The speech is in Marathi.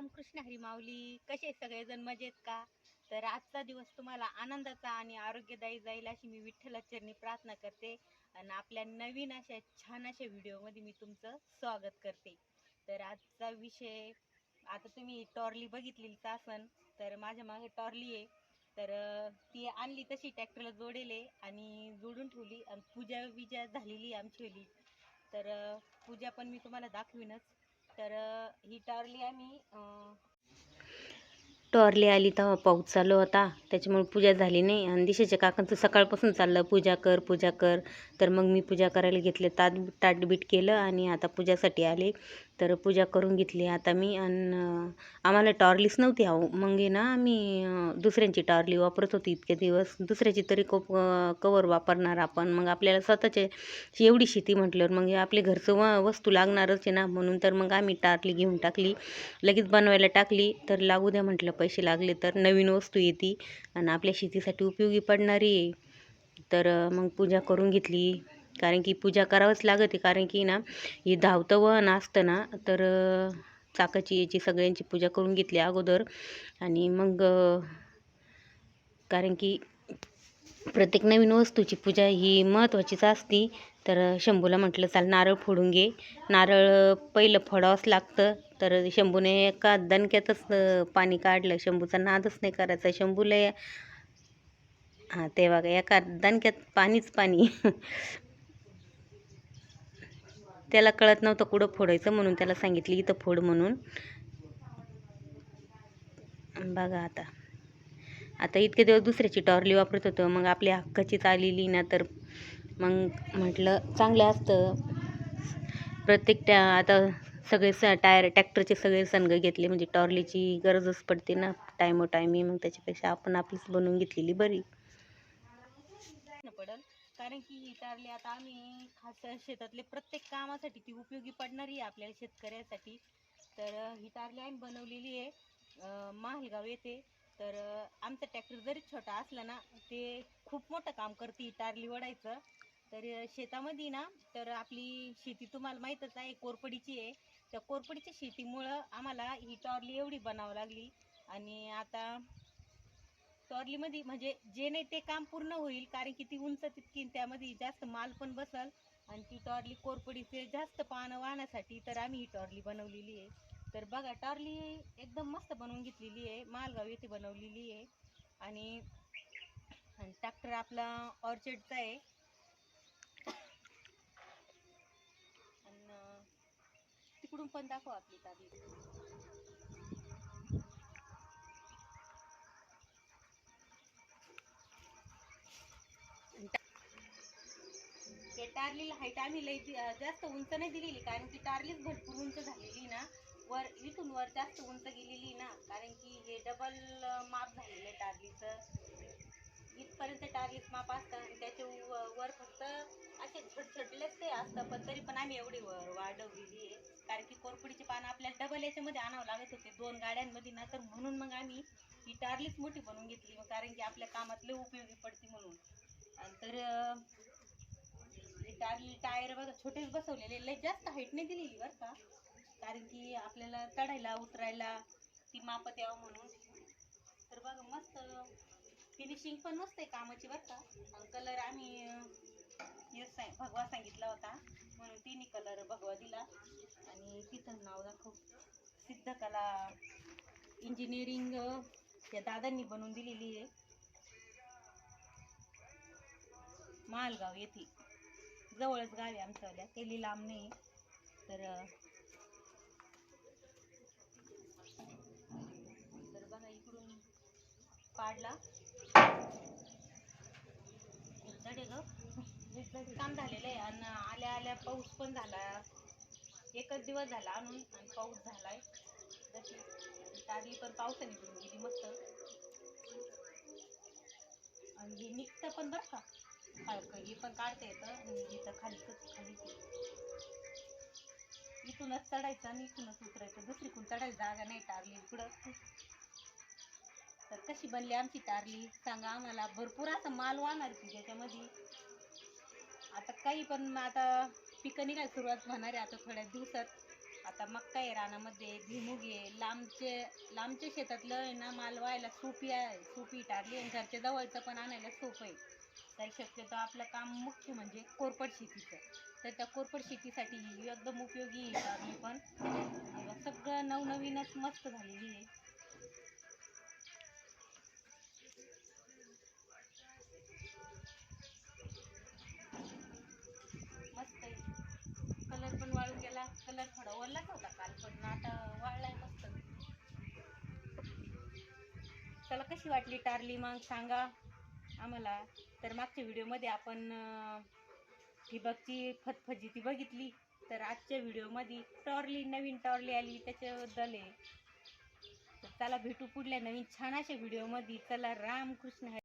रामकृष्ण हरी माऊली कसे सगळेजण? मजेत का? तर आजचा दिवस तुम्हाला आनंदाचा आणि आरोग्यदायी जाईल अशी मी विठ्ठलाचरणी प्रार्थना करते. आणि आपल्या नवीन अशा छान अशा व्हिडिओमध्ये मी तुमचं स्वागत करते. तर आजचा विषय आता तुम्ही टॉर्ली बघितलेलीच असन तर माझ्या मागे टॉर्ली आहे. तर ती आणली तशी ट्रॅक्टरला जोडेले आणि जोडून ठेवली. आणि पूजा विजा झालेली आहे आमची होली तर पूजा पण मी तुम्हाला दाखवीनच. तर ही टॉर्ली आम्ही टॉर्ली टॉरली आली तेव्हा पाऊस चालू होता. त्याच्यामुळे पूजा झाली नाही. आणि दिशेच्या काकांचं सकाळपासून चाललं. पूजा कर पूजा कर. तर मग मी पूजा करायला घेतले ताट ताटबीट केलं आणि आता पूजासाठी आले. तर पूजा करून घेतली. आता मी आणि आम्हाला टॉर्लीच नव्हती अहो मग आहे ना आम्ही दुसऱ्यांची टॉर्ली वापरत होती इतके दिवस. दुसऱ्याची तरी कोप कवर वापरणार आपण. मग आपल्याला स्वतःचे एवढी शेती म्हटल्यावर मग आपले घरचं व वस्तू लागणारच आहे ना. म्हणून तर मग आम्ही टॉर्ली घेऊन टाकली. लगेच बनवायला टाकली. तर लागू द्या म्हटलं पैसे लागले तर नवीन वस्तू येते. आणि आपल्या शेतीसाठी उपयोगी पडणारी तर मग पूजा करून घेतली. कारण की पूजा करावंच लागत. आहे कारण की ना ही धावतं वहन असतं ना तर चाकाची याची सगळ्यांची पूजा करून घेतली अगोदर. आणि मग कारण की प्रत्येक नवीन वस्तूची पूजा ही महत्त्वाचीच असती. तर शंभूला म्हटलं चाल नारळ फोडून घे. नारळ पहिलं फोडावंच लागतं. तर शंभूने एका दणक्यातच पाणी काढलं. शंभूचा नादच नाही करायचा. शंभूला हां तेव्हा एका दणक्यात पाणीच पाणी. त्याला कळत नव्हतं कुठं फोडायचं म्हणून त्याला सांगितली इथं फोड म्हणून. बघा आता. आता इतके दिवस दुसऱ्याची टॉर्ली वापरत होतो मग आपल्या हक्काचीच आलेली ना तर मग म्हटलं चांगलं असतं. प्रत्येक त्या आता सगळे स टायर टॅक्टरचे सगळे संघ घेतले म्हणजे टॉर्लीची गरजच पडते ना. टायमो टायमी मग त्याच्यापेक्षा आपण आपलीच बनवून घेतलेली बरी. कारण की ही टारली आता आम्ही खास शेतातले प्रत्येक कामासाठी ती उपयोगी पडणारी आहे आपल्याला शेतकऱ्यासाठी. तर ही टारली आम्ही बनवलेली आहे महालगाव येते येथे. तर आमचा ट्रॅक्टर जरी छोटा असला ना ते खूप मोठं काम करते ही तारली वडायचं. तर शेतामध्ये ना तर आपली शेती तुम्हाला माहीतच आहे कोरपडीची आहे. त्या कोरपडीच्या शेतीमुळं आम्हाला ही टॉर्ली एवढी बनावं लागली. आणि आता टॉर्लीमध्ये म्हणजे जे नाही ते काम पूर्ण होईल कारण की ती उंच तितकी त्यामध्ये जास्त माल पण बसल. आणि ती टॉर्ली कोरपडीचे जास्त पानं वाहण्यासाठी तर आम्ही ही टॉर्ली बनवलेली आहे. तर बघा टॉर्ली एकदम मस्त बनवून घेतलेली आहे. मालगाव येथे बनवलेली आहे. आणि ट्रॅक्टर आपला ऑर्चर्डचा आहे. आणि तिकडून पण दाखवा आपली ताबी. टारलीला हाईट आम्ही लई जास्त उंच नाही दिलेली कारण की टारलीच भरपूर उंच झालेली ना. वर इथून वर जास्त उंच गेलेली ना कारण की हे डबल माप झालेलं आहे टारलीचं. इथपर्यंत टारलीच माप असतं आणि त्याचे वर फक्त असे छोटछोटलेच ते असतं पण तरी पण आम्ही एवढी वर वाढवलेली आहे. कारण की कोरफडीचे पानं आपल्याला डबल याच्यामध्ये आणावं लागत होते दोन गाड्यांमध्ये ना. तर म्हणून मग आम्ही ही टारलीच मोठी बनवून घेतली कारण की आपल्या कामात लय उपयोगी पडते म्हणून. तर अं, टायर बघा छोटेच बसवलेले लय जास्त हाईट नाही दिलेली बरं का. कारण की आपल्याला चढायला उतरायला ती मापत यावं म्हणून. तर बघा मस्त फिनिशिंग पण मस्त आहे कामाची बरं का. कलर आम्ही अं, हे सांग भगवा सांगितला होता. म्हणून तिन्ही कलर भगवा दिला. आणि तिथं नाव दाखव. सिद्धकला इंजिनिअरिंग या दादांनी बनवून दिलेली आहे. मालगाव येथे जवळच गाव आहे आमच्यावाल्या केली लांब नाही. तर तर बघा इकडून पाडला. ग. काम झालेलं आहे. आणि आल्या आल्या पाऊस पण झाला. एकच दिवस झाला आणून आणि पाऊस झालाय. जशी टारली पण पावसाने निघून गेली मस्त. आणि हे निघतं पण बरं का. हलकं हे पण काढता येतं इथं खाली खाली इथूनच चढायचं आणि इथूनच उतरायचं. दुसरीकडून चढायला जागा नाही टारली इकडं. तर कशी बनली आमची टारली? सांगा आम्हाला. भरपूर असं माल वाहणार की त्याच्यामध्ये आता काही पण आता पिकं निघायला सुरुवात होणार आहे आता थोड्या दिवसात. आता आता मक्का आहे रानामध्ये भिमुग आहे. लांबचे लांबच्या शेतातलं आहे ना माल व्हायला सोपी आहे. सोपी टारली आणि घरच्या जवळचं पण आणायला सोपं आहे. तर शक्यतो आपलं काम मुख्य म्हणजे कोरपड शेतीचं. तर त्या कोरपड शेतीसाठी ही एकदम उपयोगी आहे टारली पण. सगळं नवनवीनच मस्त झालेली आहे. मस्त आहे. कलर पण वाळून गेला. कलर थोडा ओरलाच होता काल पण आता वाळलाय मस्त. त्याला कशी वाटली टारली? मग सांगा आम्हाला. तर मागच्या व्हिडिओमध्ये आपण ठिबकची फतफजी ती बघितली. तर आजच्या व्हिडिओमध्ये टॉरली नवीन टॉरली आली त्याच्याबद्दल आहे. तर त्याला भेटू पुढल्या नवीन छान अशा व्हिडिओमध्ये. चला रामकृष्ण